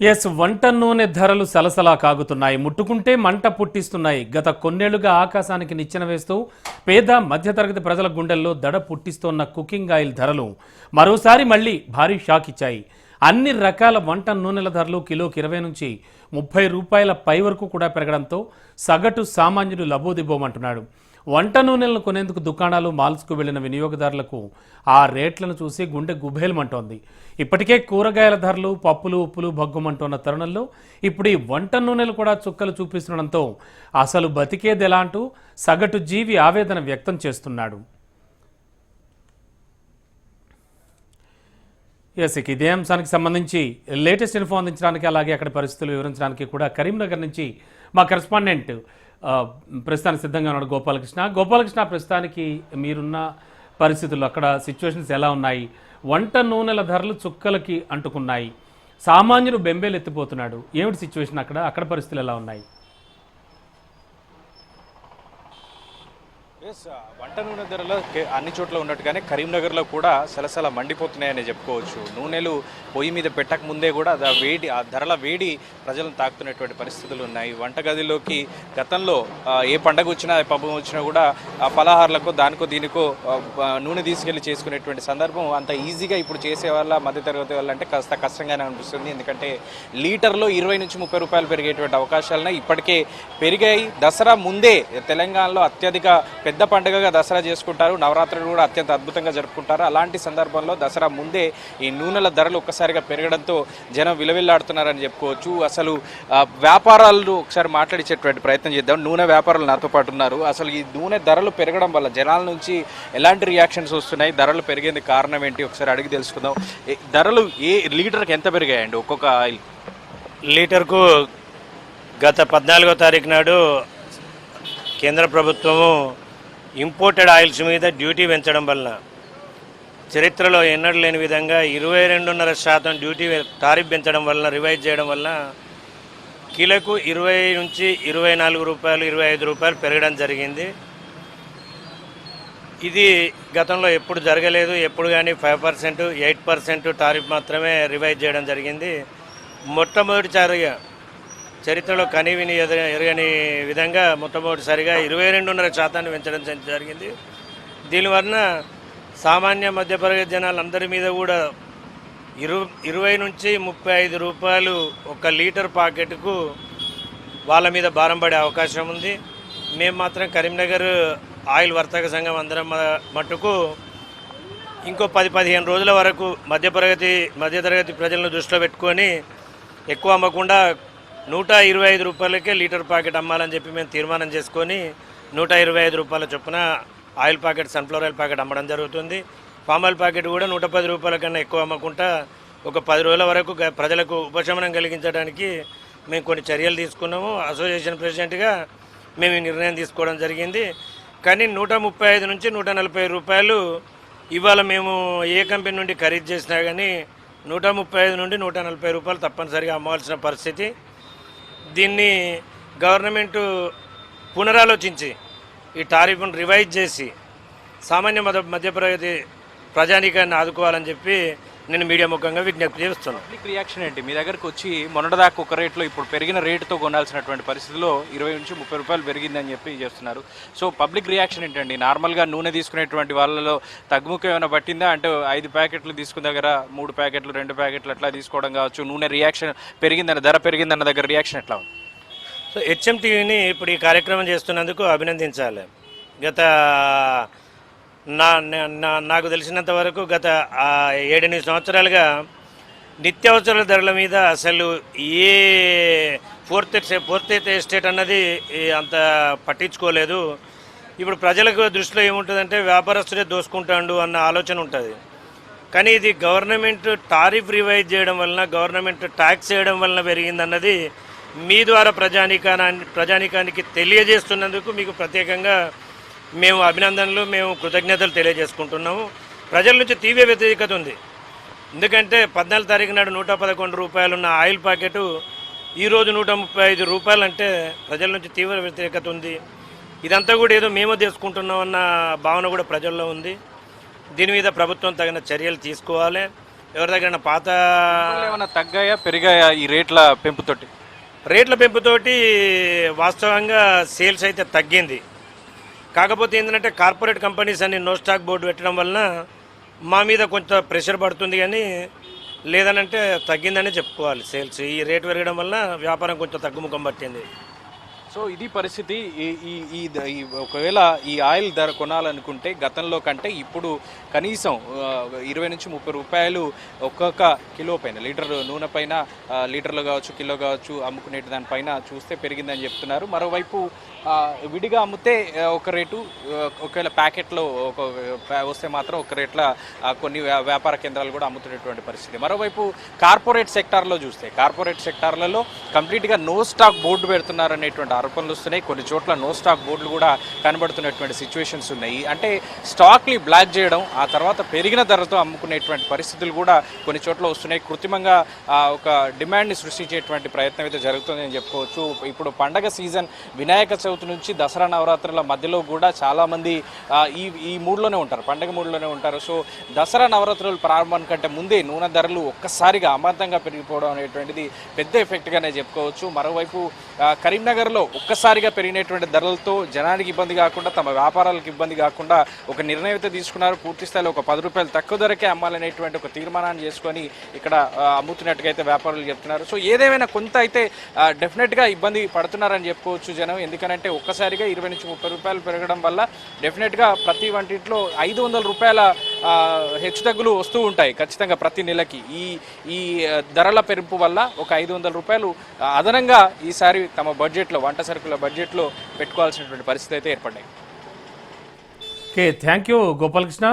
Yes వంట నూనె ధరలు సలసలా కాగుతున్నాయి. ముట్టుకుంటే మంట పుట్టిస్తున్నాయి. గత కొన్నేళ్ళుగా ఆకాశానికి నిచ్చెన వేస్తూ పేద మధ్యతరగతి ప్రజల గుండెల్లో దడ పుట్టిస్తోన్న కుకింగ్ ఆయిల్ ధరలు మరోసారి మళ్ళీ భారీ షాక్ ఇచ్చాయి. అన్ని రకాల వంట నూనెల ధరలు కిలోకి ఇరవై నుంచి ముప్పై రూపాయల పై వరకు కూడా పెరగడంతో సగటు సామాన్యుడు లబోదిబోమంటున్నాడు. వంట నూనెలను కొనేందుకు దుకాణాలు మాల్స్కు వెళ్ళిన వినియోగదారులకు ఆ రేట్లను చూసి గుండె గుబేలమంటోంది. ఇప్పటికే కూరగాయల ధరలు పప్పులు ఉప్పులు భగ్గుమంటున్న తరుణంలో ఇప్పుడు ఈ వంట నూనెలు కూడా చుక్కలు చూపిస్తుండడంతో అసలు బతికేదెలా అంటూ సగటు జీవి ఆవేదన వ్యక్తం చేస్తున్నాడు. ఎస్ ఇక ఇదే అంశానికి సంబంధించి లేటెస్ట్ ఇన్ఫో అందించడానికి అలాగే అక్కడ పరిస్థితులు వివరించడానికి కూడా కరీంనగర్ నుంచి మా కరెస్పాండెంట్ ప్రస్తుతానికి సిద్ధంగా ఉన్నాడు గోపాలకృష్ణ. గోపాలకృష్ణ ప్రస్తుతానికి మీరున్న పరిస్థితులు అక్కడ సిచ్యువేషన్స్ ఎలా ఉన్నాయి? వంట నూనెల ధరలు చుక్కలకి అంటుకున్నాయి. సామాన్యుడు బెంబేలు ఎత్తిపోతున్నాడు ఏమిటి సిచ్యువేషన్ అక్కడ? అక్కడ పరిస్థితులు ఎలా ఉన్నాయి? ఎస్ వంట నూనె ధరలు అన్ని చోట్ల ఉన్నట్టుగానే కరీంనగర్లో కూడా సలసల మండిపోతున్నాయని చెప్పుకోవచ్చు. నూనెలు పొయ్యి మీద పెట్టక ముందే కూడా ఆ వేడి ఆ ధరల వేడి ప్రజలను తాకుతున్నటువంటి పరిస్థితులు ఉన్నాయి. వంటగదిలోకి గతంలో ఏ పండగ వచ్చినా పబ్బం వచ్చినా కూడా ఆ పలహారాలకు దానికో దీనికో నూనె తీసుకెళ్ళి చేసుకునేటువంటి సందర్భం అంత ఈజీగా ఇప్పుడు చేసే వాళ్ళ మధ్యతరగతి వాళ్ళ అంటే కాస్త కష్టంగానే అనిపిస్తుంది. ఎందుకంటే లీటర్లో ఇరవై నుంచి ముప్పై రూపాయలు పెరిగేటువంటి అవకాశాలను ఇప్పటికే పెరిగాయి. దసరా ముందే తెలంగాణలో అత్యధిక పెద్ద పెద్ద పండుగగా దసరా చేసుకుంటారు. నవరాత్రులు కూడా అత్యంత అద్భుతంగా జరుపుకుంటారు. అలాంటి సందర్భంలో దసరా ముందే ఈ నూనెల ధరలు ఒక్కసారిగా పెరగడంతో జనం విలవిల్లాడుతున్నారని చెప్పుకోవచ్చు. అసలు వ్యాపారాలను వ్యాపారాలు ఒకసారి మాట్లాడించేటువంటి ప్రయత్నం చేద్దాం. నూనె వ్యాపారులు నాతో పాటు ఉన్నారు. అసలు ఈ నూనె ధరలు పెరగడం వల్ల జనాల నుంచి ఎలాంటి రియాక్షన్స్ వస్తున్నాయి? ధరలు పెరిగేందుకు కారణం ఏంటి? ఒకసారి అడిగి తెలుసుకుందాం. ఏ- ధరలు ఏ లీటర్కి ఎంత పెరిగాయండి? ఒక్కొక్క ఆయిల్. లీటర్కు గత పద్నాలుగో తారీఖు నాడు కేంద్ర ప్రభుత్వము ఇంపోర్టెడ్ ఆయిల్స్ మీద డ్యూటీ పెంచడం వలన చరిత్రలో ఎన్నడూ లేని విధంగా ఇరవై రెండున్నర శాతం డ్యూటీ టారిఫ్ పెంచడం వలన రివైజ్ చేయడం వలన కిలోకు ఇరవై నుంచి ఇరవై నాలుగు రూపాయలు ఇరవై ఐదు రూపాయలు పెరగడం జరిగింది. ఇది గతంలో ఎప్పుడు జరగలేదు. ఎప్పుడు కానీ five percent eight percent tariff మాత్రమే రివైజ్ చేయడం జరిగింది. మొట్టమొదటిసారిగా చరిత్రలో కనివిని ఎరగని విధంగా మొట్టమొదటిసారిగా ఇరవై రెండున్నర శాతాన్ని పెంచడం జరిగింది. దీనివలన సామాన్య మధ్యతరగతి జనాలందరి మీద కూడా ఇరు ఇరవై నుంచి ముప్పై ఐదు రూపాయలు ఒక లీటర్ పాకెట్కు వాళ్ళ మీద భారం పడే అవకాశం ఉంది. మేము మాత్రం కరీంనగర్ ఆయిల్ వర్తక సంఘం అందరం మట్టుకు ఇంకో పది పదిహేను రోజుల వరకు మధ్యతరగతి మధ్యతరగతి ప్రజలను దృష్టిలో పెట్టుకొని ఎక్కువ అమ్మకుండా నూట ఇరవై ఐదు రూపాయలకే లీటర్ ప్యాకెట్ అమ్మాలని చెప్పి మేము తీర్మానం చేసుకొని నూట ఇరవై ఐదు రూపాయల చొప్పున oil packet sunflower oil packet అమ్మడం జరుగుతుంది. పామ్ ఆయిల్ ప్యాకెట్ కూడా నూట పది రూపాయల కన్నా ఎక్కువ అమ్మకుండా ఒక పది రోజుల వరకు ప్రజలకు ఉపశమనం కలిగించడానికి మేము కొన్ని చర్యలు తీసుకున్నాము. అసోసియేషన్ ప్రెసిడెంట్గా మేము ఈ నిర్ణయం తీసుకోవడం జరిగింది. కానీ నూట ముప్పై ఐదు నుంచి నూట నలభై రూపాయలు ఇవాళ మేము ఏ కంపెనీ నుండి ఖరీదు చేసినా కానీ నూట ముప్పై ఐదు నుండి నూట నలభై రూపాయలు తప్పనిసరిగా అమ్మవలసిన పరిస్థితి. దీన్ని గవర్నమెంటు పునరాలోచించి ఈ టారిఫ్ను రివైజ్ చేసి సామాన్య మధ్య మధ్యప్రగతి ప్రజానీకాన్ని ఆదుకోవాలని చెప్పి నేను మీడియా ముఖంగా విజ్ఞప్తి చేస్తున్నాను పబ్లిక్ రియాక్షన్ ఏంటి? మీ దగ్గరకు వచ్చి మొన్నటిదాకా ఒక రేట్లో ఇప్పుడు పెరిగిన రేటుతో కొనాల్సినటువంటి పరిస్థితిలో ఇరవై నుంచి ముప్పై రూపాయలు పెరిగిందని చెప్పి చేస్తున్నారు. సో పబ్లిక్ రియాక్షన్ ఏంటండి? నార్మల్గా నూనె తీసుకునేటువంటి వాళ్ళలో తగ్గుముఖం ఏమైనా పట్టిందా? అంటే ఐదు ప్యాకెట్లు తీసుకున్న దగ్గర మూడు ప్యాకెట్లు రెండు ప్యాకెట్లు అట్లా తీసుకోవడం కావచ్చు. నూనె రియాక్షన్ పెరిగిందన్న ధర పెరిగిందన్న దగ్గర రియాక్షన్ ఎట్లా ఉంది? సో హెచ్ఎం టీవీని ఇప్పుడు ఈ కార్యక్రమం చేస్తున్నందుకు అభినందించాలి. గత నా నాకు తెలిసినంత వరకు గత ఏడెనిమిది సంవత్సరాలుగా నిత్యావసరాల ధరల మీద అసలు ఏ ఫోర్త్ ఫోర్త్ ఎస్టేట్ అన్నది అంత పట్టించుకోలేదు. ఇప్పుడు ప్రజలకు దృష్టిలో ఏముంటుందంటే వ్యాపారస్తుడే దోసుకుంటాడు అన్న ఆలోచన ఉంటుంది. కానీ ఇది గవర్నమెంట్ టారిఫ్ రివైజ్ చేయడం వలన గవర్నమెంట్ ట్యాక్స్ చేయడం వలన పెరిగిందన్నది మీ ద్వారా ప్రజానికానా ప్రజానీకానికి తెలియజేస్తున్నందుకు మీకు ప్రత్యేకంగా మేము అభినందనలు మేము కృతజ్ఞతలు తెలియజేసుకుంటున్నాము. ప్రజల నుంచి తీవ్ర వ్యతిరేకత ఉంది. ఎందుకంటే పద్నాలుగు తారీఖు నాడు నూట పదకొండు రూపాయలు ఉన్న ఆయిల్ ప్యాకెట్ ఈరోజు నూట ముప్పై ఐదు రూపాయలు అంటే ప్రజల నుంచి తీవ్ర వ్యతిరేకత ఉంది. ఇదంతా కూడా ఏదో మేము తీసుకుంటున్నాం అన్న భావన కూడా ప్రజల్లో ఉంది. దీని మీద ప్రభుత్వం తగిన చర్యలు తీసుకోవాలి. ఎవరి దగ్గర పాత ఏమైనా తగ్గాయా పెరిగాయా ఈ రేట్ల పెంపుతోటి? రేట్ల పెంపుతోటి వాస్తవంగా సేల్స్ అయితే తగ్గింది. కాకపోతే ఏంటంటే కార్పొరేట్ కంపెనీస్ అన్ని నో స్టాక్ బోర్డు పెట్టడం వలన మా మీద కొంచెం ప్రెషర్ పడుతుంది కానీ లేదనంటే తగ్గిందనే చెప్పుకోవాలి. సేల్స్ ఈ రేటు పెరగడం వలన వ్యాపారం కొంచెం తగ్గుముఖం పట్టింది. సో ఇది పరిస్థితి. ఈ ఈ ఈ ఒకవేళ ఈ ఆయిల్ ధర కొనాలనుకుంటే గతంలో కంటే ఇప్పుడు కనీసం ఇరవై నుంచి ముప్పై రూపాయలు ఒక్కొక్క కిలో పైన లీటర్ నూనె పైన లీటర్లు కావచ్చు కిలో కావచ్చు అమ్ముకునే దానిపైన చూస్తే పెరిగిందని చెప్తున్నారు. మరోవైపు విడిగా అమ్మితే ఒక రేటు ఒకవేళ ప్యాకెట్లో ఒక వస్తే మాత్రం ఒక రేట్ల కొన్ని వ్యా- వ్యాపార కేంద్రాలు కూడా అమ్ముతున్నటువంటి పరిస్థితి. మరోవైపు కార్పొరేట్ సెక్టార్లో చూస్తే కార్పొరేట్ సెక్టార్లలో కంప్లీట్గా నో స్టాక్ బోర్డు పెడుతున్నారు అనేటువంటి ఆరోపణలు వస్తున్నాయి. కొన్ని చోట్ల నో స్టాక్ బోర్డులు కూడా కనబడుతున్నటువంటి సిచ్యువేషన్స్ ఉన్నాయి. అంటే స్టాక్ని బ్లాక్ చేయడం ఆ తర్వాత పెరిగిన ధరతో అమ్ముకునేటువంటి పరిస్థితులు కూడా కొన్ని చోట్ల వస్తున్నాయి. కృత్రిమంగా ఒక డిమాండ్ని సృష్టించేటువంటి ప్రయత్నం అయితే జరుగుతుందని చెప్పుకోవచ్చు. ఇప్పుడు పండగ సీజన్ వినాయక చవితి నుంచి దసరా నవరాత్రుల మధ్యలో కూడా చాలామంది ఈ ఈ మూడ్లోనే ఉంటారు. పండగ మూడ్లోనే ఉంటారు. సో దసరా నవరాత్రుల ప్రారంభం కంటే ముందే నూనె ధరలు ఒక్కసారిగా అమాంతంగా పెరిగిపోవడం అనేటువంటిది పెద్ద ఎఫెక్ట్గానే చెప్పుకోవచ్చు. మరోవైపు కరీంనగర్లో ఒక్కసారిగా పెరిగినటువంటి ధరలతో జనానికి ఇబ్బంది కాకుండా తమ వ్యాపారాలకు ఇబ్బంది కాకుండా ఒక నిర్ణయం అయితే తీసుకున్నారు. పూర్తి స్థాయిలో ఒక పది రూపాయలు తక్కువ ధరకే అమ్మాలనేటువంటి ఒక తీర్మానాన్ని చేసుకొని ఇక్కడ అమ్ముతున్నట్టుగా అయితే వ్యాపారులు చెప్తున్నారు. సో ఏదేమైనా కొంత అయితే డెఫినెట్గా ఇబ్బంది పడుతున్నారని చెప్పుకోవచ్చు జనం. ఎందుకనంటే ఒక్కసారిగా ఇరవై నుంచి ముప్పై రూపాయలు పెరగడం వల్ల డెఫినెట్గా ప్రతి వంటింట్లో ఐదు వందల రూపాయల హెచ్చుతగ్గులు వస్తూ ఉంటాయి ఖచ్చితంగా ప్రతి నెలకి. ఈ ఈ ధరల పెంపు వల్ల ఒక ఐదు వందల రూపాయలు అదనంగా ఈసారి తమ బడ్జెట్లో వంట సరుకుల బడ్జెట్లో పెట్టుకోవాల్సినటువంటి పరిస్థితి అయితే ఏర్పడ్డాయి. Okay thank you Gopalakrishna.